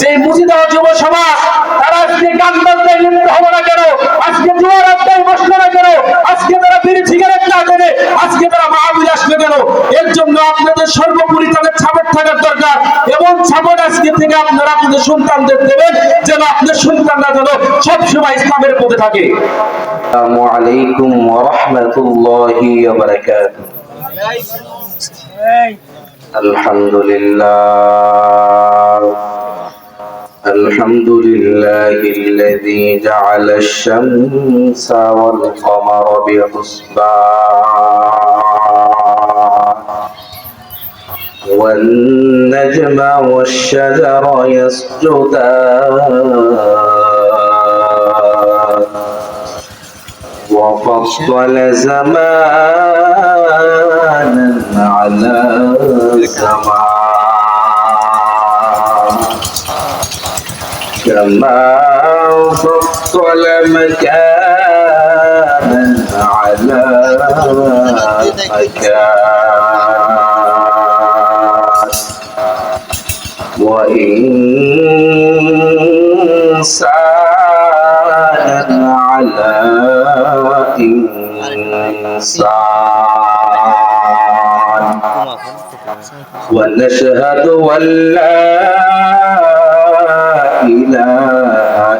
যে মুজিদা যুব সমাজ তারা আজকে গান্ধান্তায় লিপ্ত হব না কেন? আজকে জুয়ার আড্ডায় বসল না কেন? আজকে তারা বিড়ি সিগারেট না দেবে আজকে তারা মাহবিল আসবে কেন? এর জন্য আপনাদের সর্বোপরি তাদের ছাপট থাকার দরকার। এবং ছাপট আজকে থেকে আপনারা আপনাদের সন্তানদের দেবেন যেন আপনাদের সন্তানরা যেন সবসময় ইসলামের পথে থাকে। আসসালামু আলাইকুম ওয়া রাহমাতুল্লাহি ওয়া বারাকাতুহু। আলহামদুলিল্লাহ। الحمد لله الذي جعل الشمس والقمر بحسبان والنجم والشجر يسجدان وفصل زمانا على زمان كما فصل مكانا على مكان وإنسانا على إنسان ونشهد أن لا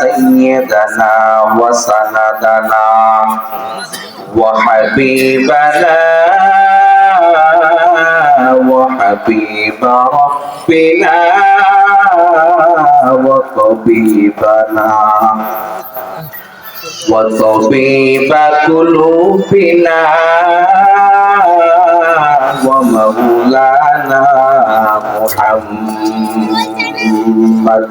سيدنا وسندنا وحبيبنا وحبيب ربنا وطبيبنا وطبيب قلوبنا ومولانا محمد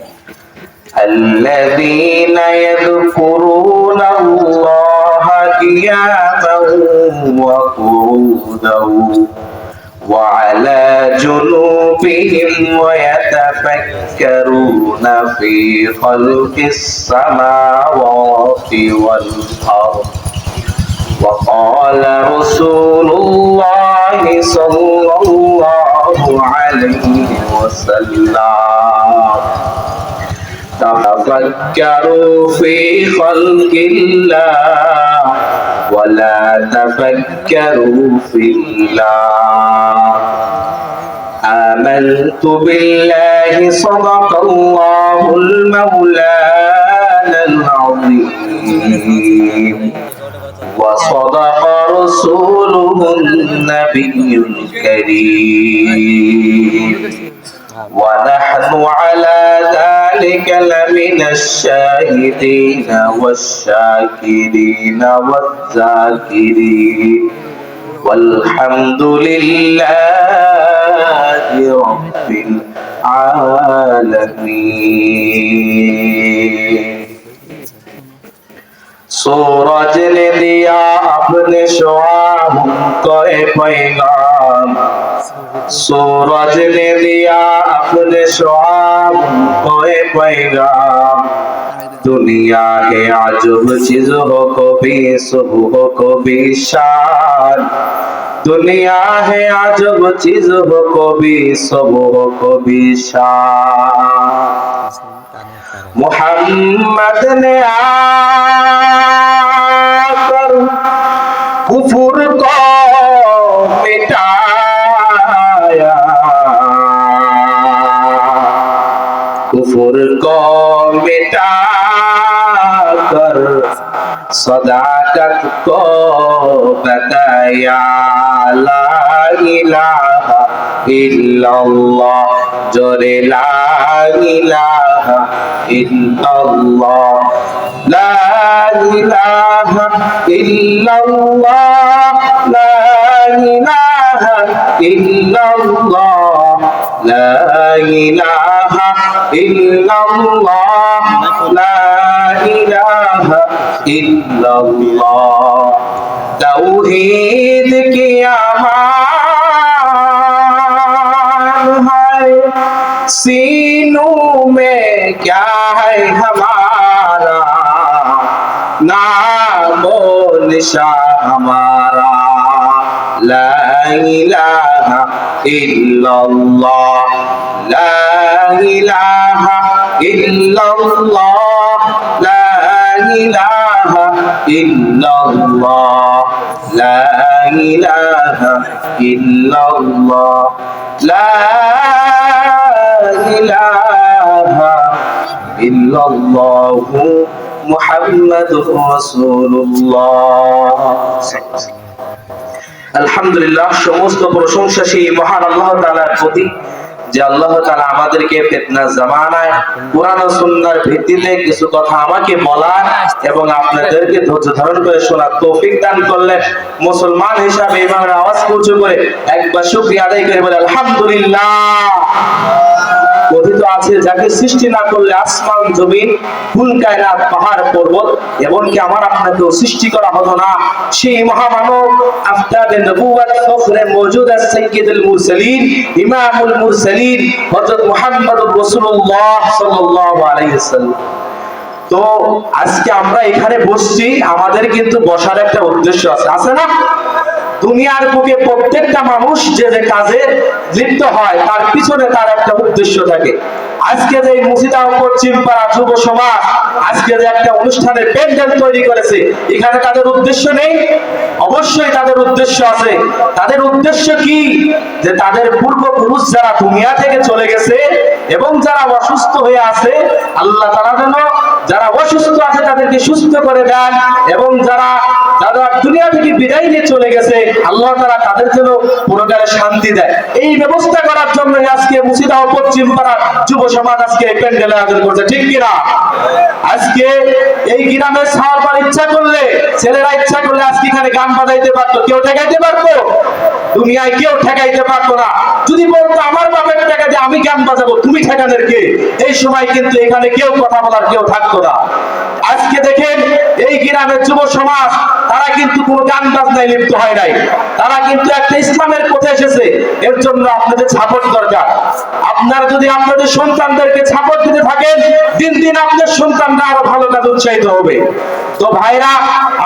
الذين يذكرون الله قياما وقعودا وعلى جنوبهم ويتفكرون في خلق السماوات والأرض. وقال رسول الله صلى الله عليه وسلم تفكروا في خلق الله ولا تفكروا في الله. آمنت بالله صدق الله المولانا العظيم. وصدق رسوله النبي الكريم. ونحن على ذلك لمن الشاهدين والشاكرين والذاكرين والحمد لله رب العالمين. सूरज ने दिया अपने शुआब करे पैगाम सूरज ने दिया अपने शुआब करे पैगाम दुनिया के अजब चीज हो कभी शुभ हो कभी शान दुनिया है अजब चीज हो कभी शुभ हो कभी शान मोहम्मद ने आकर कुफुर को मिटाया कुफुर को मिटा कर सदाकत को बताया ला इलाहा इल्लल्लाह जोरे ला إله إلا الله لا إله إلا الله لا إله إلا الله لا إله إلا الله لا إله إلا الله توحيد كيا मान है सी सीनों में क्या है हमारा नाम निशा हमारा लैला इल्लल्लाह लैला इल्लल्लाह लैला इल्लल्लाह लैला इल्लल्लाह لا ইলাহা ইল্লাল্লাহু মুহাম্মাদুর রাসূলুল্লাহ। আলহামদুলিল্লাহ, সমস্ত প্রশংসা সেই মহান আল্লাহ তাআলার প্রতি, যে আল্লাহ তাআলা আমাদেরকে ফিতনা জামানায় ও সুন্নাহর ভিত্তিতে কিছু কথা আমাকে বলার এবং আপনাদেরকে ধৈর্য ধারণ করে শোনার তৌফিক দান মুসলমান হিসাবে আওয়াজ পৌঁছে করে একবার শুকরিয়া আদায় করে বলে, আলহামদুলিল্লাহ। আছে, যাকে সৃষ্টি না করলে আসমান, জমিন, ফুল, কায়নাত, পাহাড়, পর্বত, এমনকি আমার আপনাকেও সৃষ্টি করা হতো না। সেই মহামানব আফতাবে নবুওয়াত ফখরে সাইয়্যিদুল মুরসালিন, ইমামুল মুরসালিন, হযরত রাসূলুল্লাহ সাল্লাল্লাহু আলাইহি তো আজকে আমরা এখানে বসছি, আমাদের কিন্তু বসার একটা উদ্দেশ্য আছে। আছে না? দুনিয়ার বুকে প্রত্যেকটা মানুষ যে যে কাজে লিপ্ত হয়, তার পিছনে তার একটা উদ্দেশ্য থাকে। আজকে যে মুসিদা পশ্চিম যুব সমাজ, আজকে যে একটা অনুষ্ঠানে প্যান্ডেল তৈরি করেছে, এখানে তাদের উদ্দেশ্য নেই? অবশ্যই তাদের উদ্দেশ্য আছে। তাদের উদ্দেশ্য কি? যে তাদের পূর্বপুরুষ যারা দুনিয়া থেকে চলে গেছে এবং যারা অসুস্থ হয়ে আছে, আল্লাহ তারা যেন যারা অসুস্থ আছে তাদেরকে সুস্থ করে দেন এবং যারা যারা দুনিয়া থেকে বিদায় নিয়ে চলে গেছে, আল্লাহ তারা তাদের জন্য শান্তি দেয়। এই ব্যবস্থা করার জন্য আজকে পশ্চিম যুব সমাজ আজকে এই প্যান্ডেল আয়োজন করছে, ঠিক কিনা? আজকে এই সারবার ইচ্ছা করলে, ছেলেরা ইচ্ছা করলে আজকে এখানে গান বাজাইতে পারতো, কেউ ঠেকাইতে পারতো? দুনিয়ায় কেউ ঠেকাইতে পারতো না। যদি বলতো, আমার বাপের টাকা দিয়ে আমি গান বাজাবো, তুমি ঠেকানের কে? এই সময় কিন্তু এখানে কেউ কথা বলার কেউ থাকতো না। আজকে দেখেন, এই গ্রামের যুব সমাজ তারা কিন্তু কোনো গান বাজনায় লিপ্ত হয় নাই। তারা কিন্তু একটা ইসলামের পথে এসেছে। এর জন্য আপনাদের সাপোর্ট দরকার। আপনারা যদি আপনাদের সন্তানদেরকে সাপোর্ট দিতে থাকেন, দিন দিন আপনাদের সন্তানরা আরও ভালো কাজ উৎসাহিত হবে। তো ভাইরা,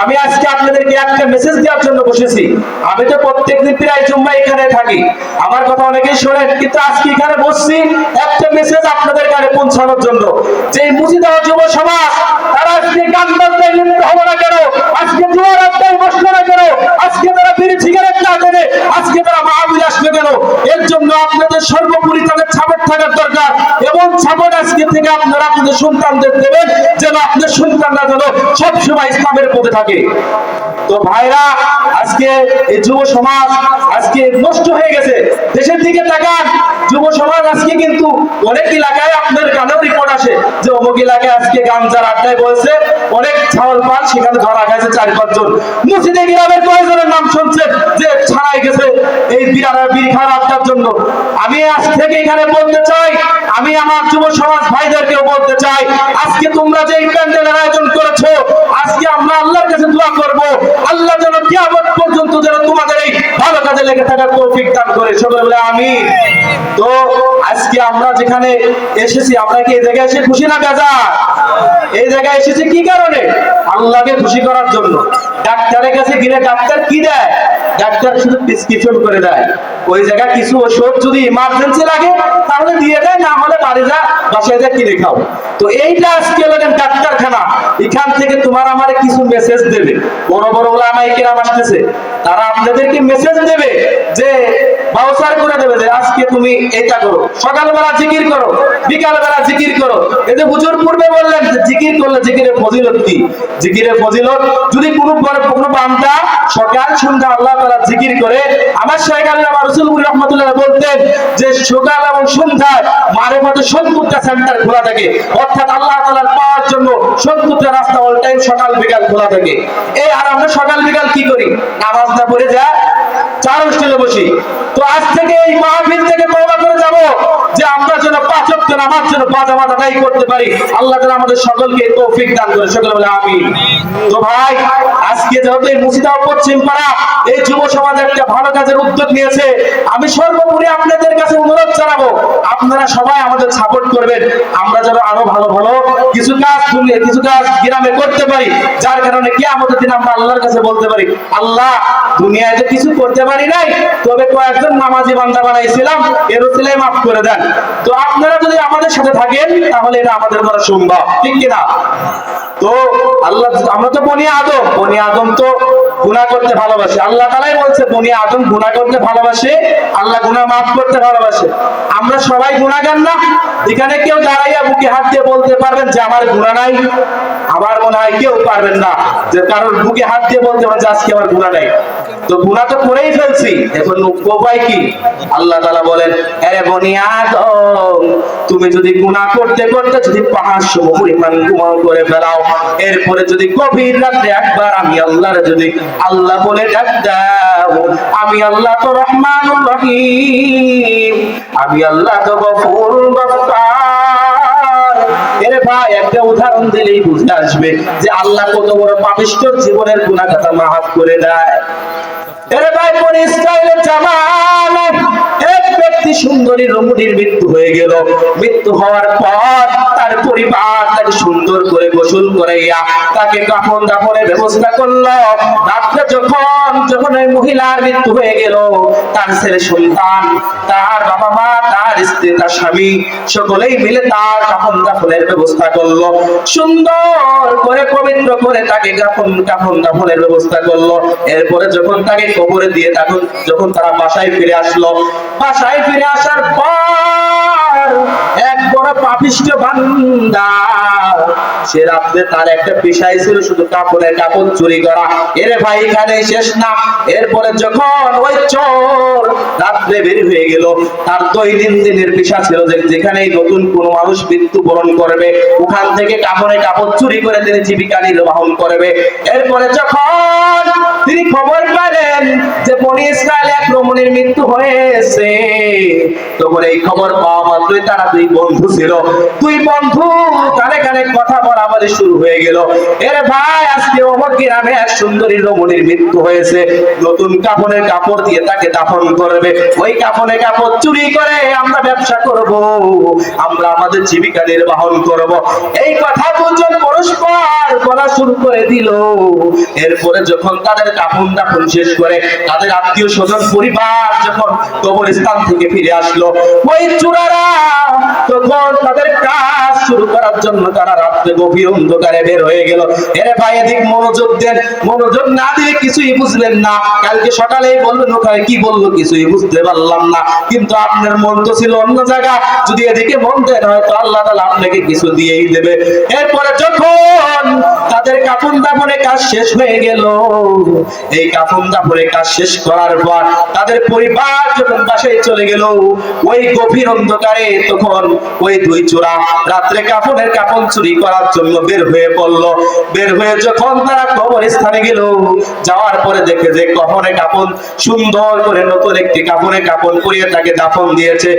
আমি আজকে আপনাদেরকে একটা মেসেজ দেওয়ার জন্য বসেছি। আমি তো প্রত্যেক দিন প্রায় জুম্মা এখানে থাকি। আমার কথা অনেকেই শোনেন, কিন্তু আজকে এখানে বসছি একটা মেসেজ আপনাদের কাছে পৌঁছানোর জন্য। যে মুজিদাবাদ যুব সমাজ, তারা আজকে গান বাজনায় লিপ্ত হবে না কেন? আজকে না যেন পথে থাকে। তো ভাইরা, আজকে এই যুব সমাজ আজকে নষ্ট হয়ে গেছে। দেশের দিকে যুব সমাজ আজকে কিন্তু অনেক এলাকায় আপনার কানেও রিপোর্ট আসে যে অমুক এলাকায় আজকে গামজার আড্ডায় বলছে অনেক পাল সেখানে ধরা গেছে চার পাঁচজন গ্রামের কয়েকজনের নাম শুনছেন যে ছাড়াই গেছে এই আড্ডার জন্য। আমি আজ থেকে এখানে বলতে চাই, আমি আমার যুব সমাজ ভাইদেরকেও বলতে চাই, আজকে তোমরা যে প্যান্ডেলের আয়োজন করেছ, আজকে আমরা আল্লাহর কাছে দোয়া করব। আল্লাহ যেন কিয়ামত পর্যন্ত যেন তোমাদের এই ভালো কাজে লেগে থাকার তৌফিক দান করে। সকলে বলে আমি তো আজকে আমরা যেখানে এসেছি, আমরা কি এই জায়গায় এসে খুশি না বেজা এই জায়গায় এসেছি কি কারণে? আল্লাহকে খুশি করার জন্য। ডাক্তারের কাছে গেলে ডাক্তার কি দেয়? ডাক্তার শুধু প্রেসক্রিপশন করে দেয়। ওই জায়গায় কিছু ওষুধ যদি ইমার্জেন্সি লাগে, তাহলে দিয়ে দেয়, না হলে বাড়ি যা, বাসায় যা কিনে খাও। তো এইটা আজকে লাগেন ডাক্তারখানা। এখান থেকে তোমার আমার কিছু মেসেজ দেবে। বড় বড় ওলামাই কেরাম আসতেছে। তারা আপনাদেরকে মেসেজ দেবে যে বাউসার করে দেবে যে, আজকে তুমি এটা সকালবেলা জিকির করো, বিকালবেলা জিকির করো। হুজুর পূর্বে বললেন জিকির করলে ফজিলত কি? ফজিলত, যদি কোনো কোনো বান্দা সকাল সন্ধ্যা আল্লাহ তাআলা জিকির করে, আমার বলতেন যে সকাল এবং সন্ধ্যায় মারে সত্তরটা সেন্টার খোলা থাকে। অর্থাৎ আল্লাহ পাওয়ার জন্য সত্তরটা রাস্তা অল টাইম সকাল বিকাল খোলা থাকে। এই আর আমরা সকাল বিকাল কি করি? নামাজ পড়ে যা চার হোস্টেলে বসি। তো আজ থেকে এই মাহফিল থেকে যে আমরা যেন পাঁচ ওয়াক্ত নামাজ যেন পাজামাত আদায় করতে পারি। আল্লাহ তাআলা আমাদের সকলকে তৌফিক দান করে। সকলে বলে, আমিন। তো ভাই, আজকে যেহেতু এই মুর্শিদাবাদ পশ্চিম পাড়া, এই যুব সমাজ একটা ভালো কাজের উদ্যোগ নিয়েছে। আমি সর্বোপরি আপনাদের কাছে অনুরোধ জানাব, আপনারা সবাই আমাদের সাপোর্ট করবেন। আমরা যেন আরও ভালো ভালো কিছু কাজ দুনিয়া কিছু কাজ গ্রামে করতে পারি। যার কারণে কি আমাদের দিন আমরা আল্লাহর কাছে বলতে পারি, আল্লাহ, দুনিয়ায় তো কিছু করতে পারি নাই, তবে কয়েকজন নামাজি বান্দা বানাইছিলাম এর মাফ করে দেন। তো আপনারা যদি আমাদের সাথে থাকেন, তাহলে এটা আমাদের করা সম্ভব ঠিক কিনা? তো আল্লাহ, আমরা তো বনি আদম বনি আদম তো গুনাহ করতে ভালোবাসে। আল্লাহ তালাই বলছে, বনি আদম গুনাহ করতে ভালোবাসে, আল্লাহ গুনাহ মাফ করতে ভালোবাসে। আমরা সবাই গুনাহগার না? এখানে কেউ দাঁড়াইয়া বুকে হাত দিয়ে বলতে পারবেন যে, আমার গুনাহ নাই। আমার মনে হয় কেউ পারবেন না। যে কারোর বুকে হাত দিয়ে বলতে পারবেন যে, আজকে আমার গুনাহ নাই। তো গুনাহ তো করেই ফেলছি। এখন উপায় কি? আল্লাহ তালা বলেন, আরে বনি আদম, তুমি যদি গুনাহ করতে করতে যদি পাহাড় সম পরিমাণ গুনাহ করে ফেলাও, এরপরে যদি গভীর রাতে একবার আমি আল্লাহর যদি আল্লাহ বলে আমি আল্লাহ তো রহমানুর রহিম, আমি আল্লাহ তো গফুর ভাই, একটা উদাহরণ দিলেই বুঝে আসবে যে আল্লাহ কত বড় পাপিষ্ঠ জীবনের গুনাহ কথা মাফ করে দেয়। এরে ভাই, কোন ইসরায়েলের এক ব্যক্তি সুন্দরী রমণীর মৃত্যু হয়ে গেল। মৃত্যু হওয়ার পর তার পরিবার তাকে সুন্দর করে গোসল করাইয়া তাকে কাফন দাফনের ব্যবস্থা করল। রাত্রে যখন যখন ওই মহিলার মৃত্যু হয়ে গেল, তার ছেলে সন্তান, তার বাবা মা, তার স্ত্রী, তার স্বামী, সকলেই মিলে তার কাফন দাফনের ব্যবস্থা করল। সুন্দর করে, পবিত্র করে তাকে কাফন কাফন দাফনের ব্যবস্থা করল। এরপরে যখন তাকে কবরে দিয়ে, তখন, যখন তারা বাসায় ফিরে আসলো, বাসায় ফিরে আসার পর এক বড় পাপিষ্ট বান্দা। সে রাত্রে তার একটা পেশাই ছিল শুধু কাপড়ের কাপড় চুরি করা। ভাই এখানে শেষ না। এরপরে যখন ওই চোর রাত্রে বের হয়ে গেল, তার দৈনন্দিনের পেশা ছিল যে নতুন কোনো মানুষ মৃত্যুবরণ করবে, ওখান থেকে কাপড়ে কাপড় চুরি করে তিনি জীবিকা নির্বাহন করবে। এরপরে যখন তিনি খবর পেলেন যে বনি ইসরায়েল এক রমণীর মৃত্যু হয়েছে, তখন এই খবর পাওয়া মাত্রই তারা দুই বন্ধু ছিল। দুই বন্ধু কানে কানে কথা বলা বলে শুরু হয়ে গেল। এর ভাই, আজকে অমর গ্রামে এক সুন্দরী রমণীর মৃত্যু হয়েছে। নতুন কাপড়ের কাপড় দিয়ে তাকে দাফন করবে। ওই কাপড়ের কাপড় চুরি করে আমরা ব্যবসা করব। আমরা আমাদের জীবিকা নির্বাহন করব। এই কথা দুজন পরস্পর বলা শুরু করে দিল। এরপরে যখন তাদের কাপড় দাফন শেষ করে, তাদের আত্মীয় স্বজন, পরিবার যখন কবরস্থান থেকে ফিরে আসলো, ওই চূড়ারা তখন তাদের কাজ শুরু করার জন্য তারা রাত্রে গভীর অন্ধকারে বের হয়ে গেল। এরে ভাই, এদিক মনোযোগ দেন। মনোযোগ না কিছুই বুঝলেন না। কালকে সকালেই বললেন, ওখানে কি বলল কিছুই বুঝতে পারলাম না। কিন্তু আপনার মন তো ছিল অন্য জায়গা। যদি এদিকে মন দেন আল্লাহ তাআলা আপনাকে কিছু দিয়েই দেবে। এরপরে যখন তাদের কাপন দাপনের কাজ শেষ হয়ে গেল, এই কাপন দাপনের কাজ শেষ করার পর তাদের পরিবার যখন বাসায় চলে গেল, ওই গভীর অন্ধকারে তখন ওই দুই চোরা রাত্রে কাপনের কাপন চুরি করার জন্য বের হয়ে পড়ল। বের হয়ে যখন তারা কবর স্থানে গেল, যাওয়ার পরে দেখে যে কফনে কাপন সুন্দর করে নতুন একটি কাপড়ে কাপড় পরিয়ে তাকে দাফন দিয়েছে।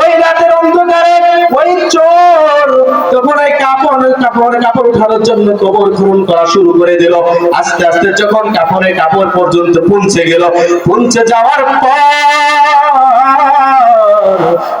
ওই রাতের অন্ধকারে ওই চোর তখন ওই কাপড় কাপড় কাপড় উঠানোর জন্য কবর খনন করা শুরু করে দিল। আস্তে আস্তে যখন কাপড়ে কাপড় পর্যন্ত পৌঁছে গেল, পৌঁছে যাওয়ার পর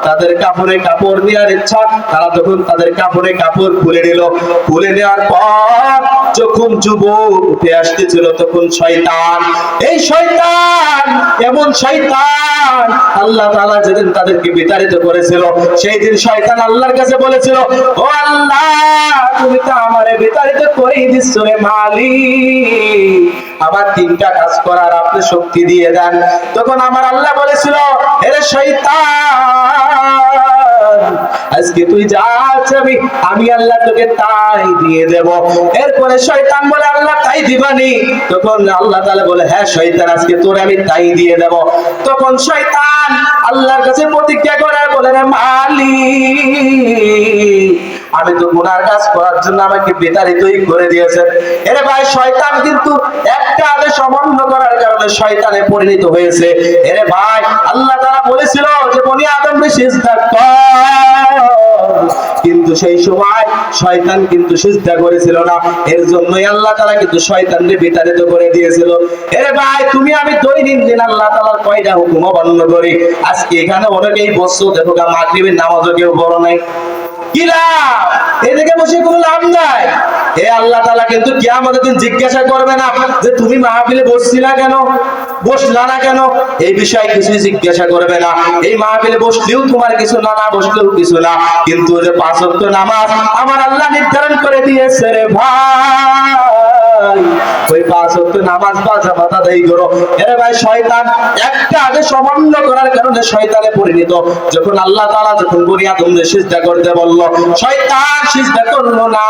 তাদের কাপড়ে কাপড় নেওয়ার ইচ্ছা, তারা তখন তাদের কাপড়ে কাপড় খুলে নিল, খুলে নেওয়ার পর যখন যুবক উঠে আসতেছিল, তখন শয়তান, এই শয়তান, এমন শয়তান! আল্লাহ তাআলা যেদিন তাদেরকে বিতাড়িত করেছিল, সেই দিন শয়তান আল্লাহর কাছে বলেছিল, ও আল্লাহ, তুমি তো আমারে বিতাড়িত করেই দিচ্ছ রে মালিক। আমার তিনটা কাজ করার আপনি শক্তি দিয়ে দেন। তখন আমার আল্লাহ বলেছিল এরে শৈতান আজকে তুই যা চাবি, আমি আল্লাহ তোকে তাই দিয়ে দেব। এরপরে শয়তান বলে, আল্লাহ, তাই দিবানি? তখন আল্লাহ তাআলা বলে হ্যাঁ শয়তান, আজকে তোর আমি তাই দিয়ে দেব। তখন শয়তান আল্লাহর কাছে প্রতিজ্ঞা করে, বলে, রে মালিক, আমি তো গুনার কাজ করার জন্য আমাকে বিতাড়িতই করে দিয়েছেন। এরে ভাই, শয়তান কিন্তু একটা আদেশ অমান্য করার কারণে শয়তানে পরিণত হয়েছে। এরে ভাই, আল্লাহ তারা বলেছিল যে, বনি আদম সিজদা কর। কিন্তু সেই সময় শয়তান কিন্তু সিজদা করেছিল না। এর জন্যই আল্লাহ তাআলা কিন্তু শয়তানকে বিতাড়িত করে দিয়েছিল। এরে ভাই, তুমি আমি দৈনন্দিন আল্লাহ তাআলার কয়টা হুকুম অবলম্বন করি? আজকে এখানে অনেকেই বসছো, দেখো মাগরিবের নামাজও কেউ বড় নাই। কি লাভ এদিকে বসে কোনো লাভ নাই। এ আল্লাহ তালা কিন্তু কে আমাদের দিন জিজ্ঞাসা করবে না যে তুমি মাহফিলে বসছিলা কেন? বসলা না কেন? এই বিষয়ে কিছু জিজ্ঞাসা করবে না। এই মাহফিলে বসলেও তোমার কিছু না না বসলেও কিছু না। কিন্তু যে পাঁচ নামাজ আমার আল্লাহ নির্ধারণ করে দিয়েছে রে ভাই। ওই পাঁচ নামাজ জামাত আদায় করো। ভাই, শয়তান, একটা আগে করার কারণে শয়তানে পরিণত। যখন আল্লাহ যখন আদমদের সিজদা করতে বলল, শয়তান, সিজদা করল না।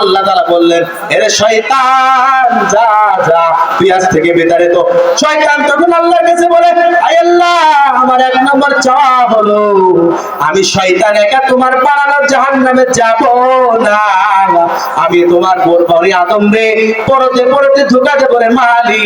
আল্লাহ বললেন শয়তান, যা যা তুই আজ থেকে শয়তান তখন আল্লাহর কাছে বলে আল্লাহ, আমার এক নম্বর চাওয়া হলো, আমি শয়তান একা তোমার পালানোর জাহান্নামে যাব না। আমি তোমার বরবরি আদম রে পরতে পরতে ধোকা রে মালি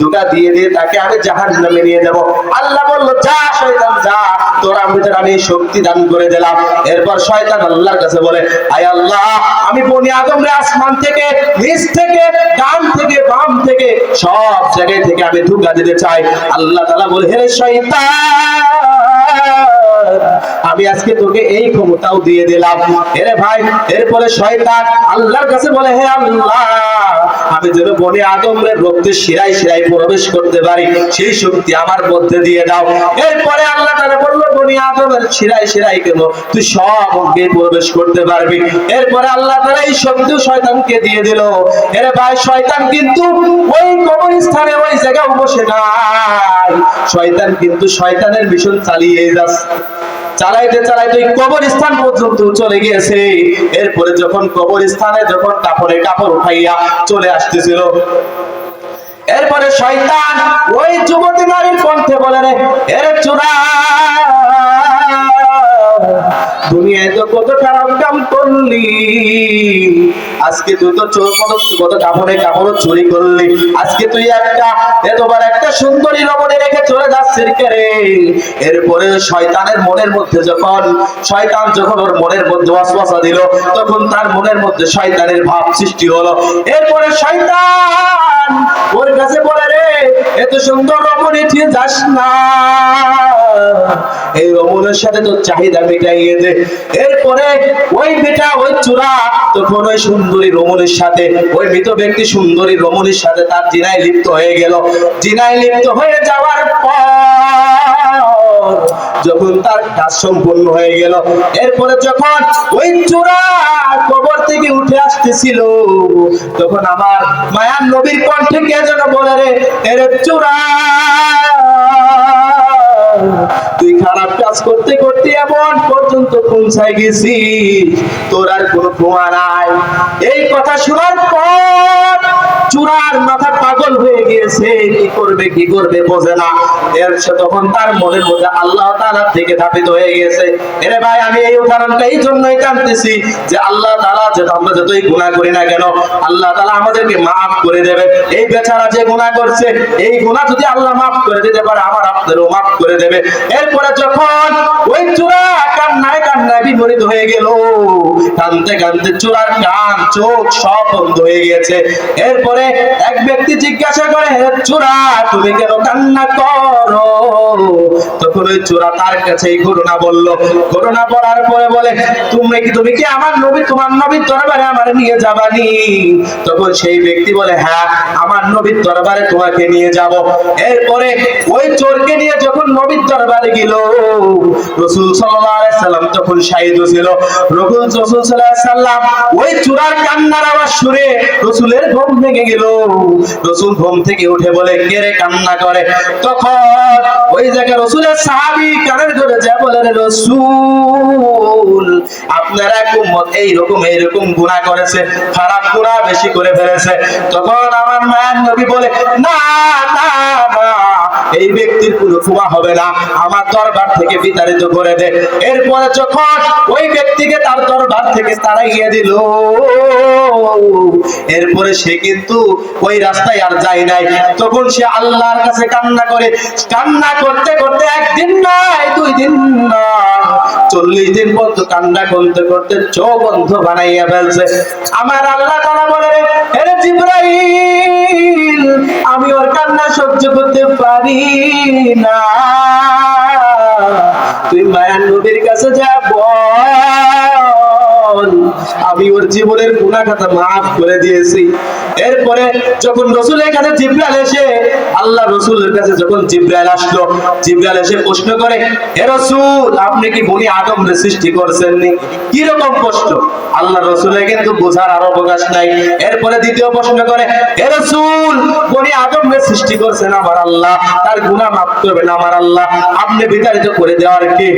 ধোকা দিয়ে দিয়ে তাকে আমি জাহান্নামে নিয়ে যাব। আল্লাহ বলল, যা শয়তান, যা। তোরা ভিতরে আমি শক্তি দান করে দিলাম। এরপর শয়তান আল্লাহর কাছে বলে, আয় আল্লাহ, আমি বনি আদম রে আসমান থেকে, নিচ থেকে, ডান থেকে, বাম থেকে, সব জায়গায় থেকে আমি ধোকা দিতে চাই। আল্লাহ তাআলা বলে, হে শয়তান, আমি আজকে তোকে এই ক্ষমতাও দিয়ে দিলাম। এরে ভাই, এরপরে শয়তান আল্লাহর কাছে বলে, হে আল্লাহ আমি যেন বনে আদমের রক্তে শিরায় শিরায় প্রবেশ করতে পারি, সেই শক্তি আমার মধ্যে দিয়ে দাও। এরপরে আল্লাহ তাআলা বলল, বনি আদমের শিরায় শিরায় কেন? তুই সব অঙ্গে প্রবেশ করতে পারবি। এরপরে আল্লাহ তাআলা এই শয়তানকে দিয়ে দিল। এরে ভাই, শয়তান কিন্তু ওই কবরস্থানে ওই জায়গায় বসে নাই। শয়তান কিন্তু শয়তানের মিশন চালিয়ে যাচ্ছে। চালাইতে চালাইতে ওই কবরস্থান পর্যন্ত চলে গিয়েছে। এরপরে যখন কবরস্থানে যখন কাপড়ে কাপড় উঠাইয়া চলে আসতেছিল, এরপরে শয়তান ওই যুবতী নারীর কণ্ঠে বলে রে, এর চূড়া দুনিয়ায় তো কত খারাপ কাম করলি আজকে তুই তো চোর কত কত কাপড়ে কাপড় চুরি করলি। আজকে তুই একটা এতবার একটা সুন্দরী রমণী রেখে চলে যাচ্ছিস রে। এরপরে শয়তানের মনের মধ্যে যখন, শয়তান যখন ওর মনের মধ্যে ওয়াসওয়াসা দিল, তখন তার মনের মধ্যে শয়তানের ভাব সৃষ্টি হলো। এরপরে শয়তান ওর কাছে বলে রে, এত সুন্দর রমণী ঠিক যাস না। এই রমণের সাথে তোর চাহিদা মিটাইয়ে দে। এরপরে ওই বেটা, ওই চূড়া, তখন ওই সুন্দরী রমণীর সাথে, ওই মৃত ব্যক্তি সুন্দরী রমণীর সাথে তার জিনায় লিপ্ত হয়ে গেল। জিনায় লিপ্ত হয়ে যাওয়ার পর যখন তার কাজ সম্পূর্ণ হয়ে গেল, এরপরে যখন ওই চূড়া কবর থেকে উঠে আসতেছিল, তখন আমার মায়ার নবীর কণ্ঠে কে যেন বলে রে, এর চূড়া! তুই খারাপ কাজ করতে করতে এমন পর্যন্ত পৌঁছায় গেছি তোর আর কোনো ক্ষমা নাই। এই কথা শোনার পর চূড়ার মাথা পাগল হয়ে গিয়েছে, কি করবে কি করবে বোঝে না। এর সে তখন তার মনের মধ্যে আল্লাহ তাআলা থেকে ধাপিত হয়ে গেছে এরে ভাই, আমি এই উদাহরণটা এই জন্যই জানতেছি যে আল্লাহ তাআলা যে আমরা যতই গুনাহ করি না কেন, আল্লাহ তাআলা আমাদেরকে মাফ করে দেবে। এই বেচারা যে গুনাহ করছে, এই গুনাহ যদি আল্লাহ মাফ করে দিতে পারে, আমার আপনারও মাফ করে দেবে। এরপরে যখন ওই চূড়া কান্নায় কান্নায় বিমরিত হয়ে গেল কানতে কানতে চূড়ার কান, চোখ সব বন্ধ হয়ে গেছে এরপরে এক ব্যক্তি জিজ্ঞাসা করে চূড়া, তুমি কেন কান্না করো? তখন ওই চূড়া তার কাছে এই ঘটনা বলল। ঘটনা বলার পরে বলে, তুমি কি তুমি কি আমার নবী, তোমার নবীর দরবারে আমার নিয়ে যাবানি তখন সেই ব্যক্তি বলে হ্যাঁ আমার নবীর দরবারে তোমাকে নিয়ে যাব। এরপরে ওই চোরকে নিয়ে যখন নবীর দরবারে গেল, রসুল সাল্লাম তখন শাহিদ ছিল। রসুল সাল্লাম ওই চূড়ার কান্নার আওয়াজ শুনে রসুলের ঘুম ভেঙে গেল। রসুল ঘুম থেকে উঠে বলে, কে রে কান্না করে? তখন ওই জায়গায় রসুলের সাহাবি কানের ধরে যা বলে, রে রসুল, আপনারা কুম্মত এইরকম এইরকম গুণা করেছে, খারাপ গুণা বেশি করে ফেলেছে। তখন আমার মায়ের নবী বলে না না না। এই ব্যক্তির কোনো ক্ষমা হবে না। আমার দরবার থেকে বিতাড়িত করে দে। এরপরে যখন ওই ব্যক্তিকে তার দরবার থেকে তাড়াইয়ে দিল, এরপরে সে কিন্তু ওই রাস্তায় আর যায় নাই। তখন সে আল্লাহর কাছে কান্না করে। কান্না করতে করতে একদিন নয় দুই দিন নয় চল্লিশ দিন পর্যন্ত কান্না করতে করতে চোখ বন্ধ বানাইয়া ফেলছে। আমার আল্লাহ তারা বলে এরে জিব্রাইল, আমি ওর কান্না সহ্য করতে পারি না। তুই মায়ার নবীর কাছে যা বল। আমি ওর জীবনের গুণা খাতা মাফ করে দিয়েছি। এরপরে যখন রসুলের কাছে জিব্রাইল এসে, আল্লাহ রসুলের কাছে যখন জিব্রাইল আসলো, জিব্রাইল এসে প্রশ্ন করে, হে রসুল, আপনি কি বনি আদমরে সৃষ্টি করছেন নি কি রকম কষ্ট আল্লাহ রসুলের কিন্তু বোঝার আর অবকাশ নাই। এরপরে দ্বিতীয় প্রশ্ন করে, হে রসুল, বনি আদমরে সৃষ্টি করছেন আমার আল্লাহ, তার গুনাহ মাফ করবেন আমার আল্লাহ, আপনি বিতাড়িত করে দেওয়ার কি?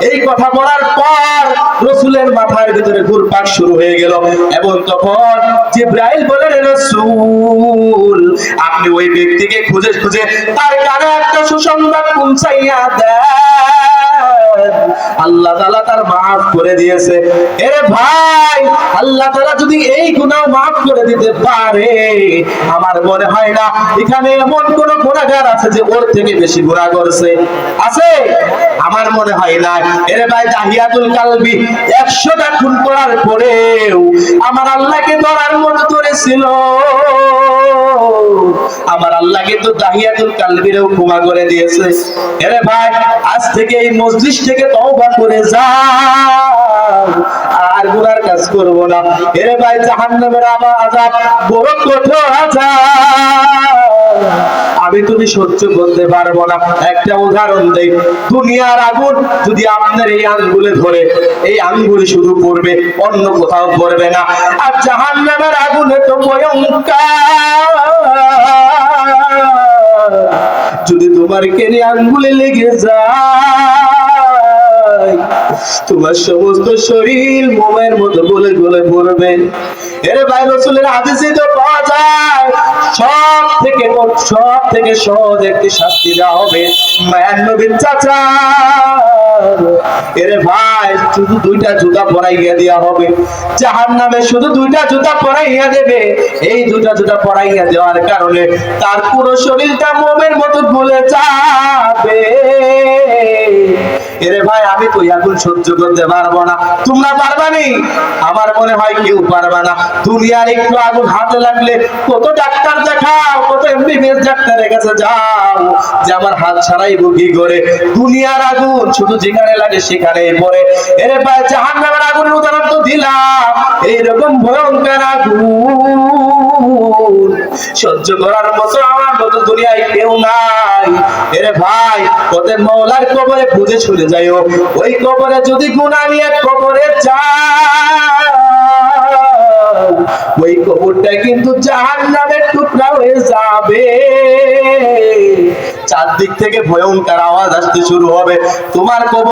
এই কথা বলার পর রসুলের মাথার ভিতরে ঘুরপাক শুরু হয়ে গেল। এবং তখন জিব্রাইল বলেন "হে রসুল। আপনি ওই ব্যক্তিকে খুঁজে খুঁজে তার কানে একটা সুসংবাদ পৌঁছাইয়া দেন। আল্লাহ তাআলা তার মাফ করে দিয়েছে। এরে ভাই, আল্লাহ তাআলা যদি এই গুনাহ মাফ করে দিতে পারে, আমার মনে হয় না এখানে এমন কোন গুনাহগার আছে যে ওর থেকে বেশি গুনাহ করছে। আছে? আমার মনে হয় না। এরে ভাই, তাহিয়াতুল কালবি 100টা খুন করার পরেও আমার আল্লাহকে ধরার মতো ধরেছিল আমার আল্লাহ কিন্তু দাহিয়াতুল কালবিরেও ক্ষমা করে দিয়েছে। এরে ভাই, আজ থেকে এই মজলিস থেকে তওবা করে যাও। আর গুনার কাজ করব না। এরে ভাই, জাহান্নামের আমার আযাব বড় কঠোর আযাব। আমি তুমি সহ্য করতে পারব না। একটা উদাহরণ দেই। দুনিয়ার আগুন যদি আপনার এই আঙ্গুলে ধরে, এই আঙ্গুলে শুধু পড়বে, অন্য কোথাও পড়বে না। আর জাহান্নামের আগুনে তো ভয়ঙ্কর। যদি তোমার কেনে আঙ্গুলে লেগে যায় তোমার সমস্ত শরীর মোমের মতো বলে গলে পড়বে এর ভাই রসুলের হাদিসে তো পাওয়া যায় সব থেকে সব থেকে সহজ একটি শাস্তি দেওয়া হবে। মায়ের নবীর চাচা। এরে ভাই, শুধু দুইটা জুতা পরাইয়া দেওয়া হবে। জাহান নামে শুধু দুইটা জুতা পরাইয়া দেবে। এই জুতা পরাইয়া দেওয়ার কারণে তার পুরো শরীরটা মোমের মতো ভুলে যাবে। এরে ভাই, আমি তো এখন সহ্য করতে পারব না। তোমরা পারবানি আমার মনে হয় কেউ পারবা না। দুনিয়ার একটু আগুন হাতে লাগলে কত ডাক্তার দেখাও, কত এমবিবিএস ডাক্তারের কাছে যাও, যে আমার হাত ছাড়াইবো কি করে দুনিয়ার আগুন শুধু যেখানে লাগে সেখানেই পড়ে। এরে ভাই জাহান্নামের আগুনের উদাহরণ তো দিলাম। এইরকম ভয়ঙ্কর আগুন সহ্য করার মতো আমার মতো দুনিয়ায় কেউ নাই। এরে ভাই, ওদের মৌলার কবরে বুঝে ছুটে যাইও। ওই কবরে যদি গুণা নিয়ে কবরে যায়, ওই কবরটা কিন্তু জাহান নামের টুকরা হয়ে যাবে। চারদিক থেকে ভয়ঙ্কর আওয়াজ আসতে শুরু হবে। তোমার কবর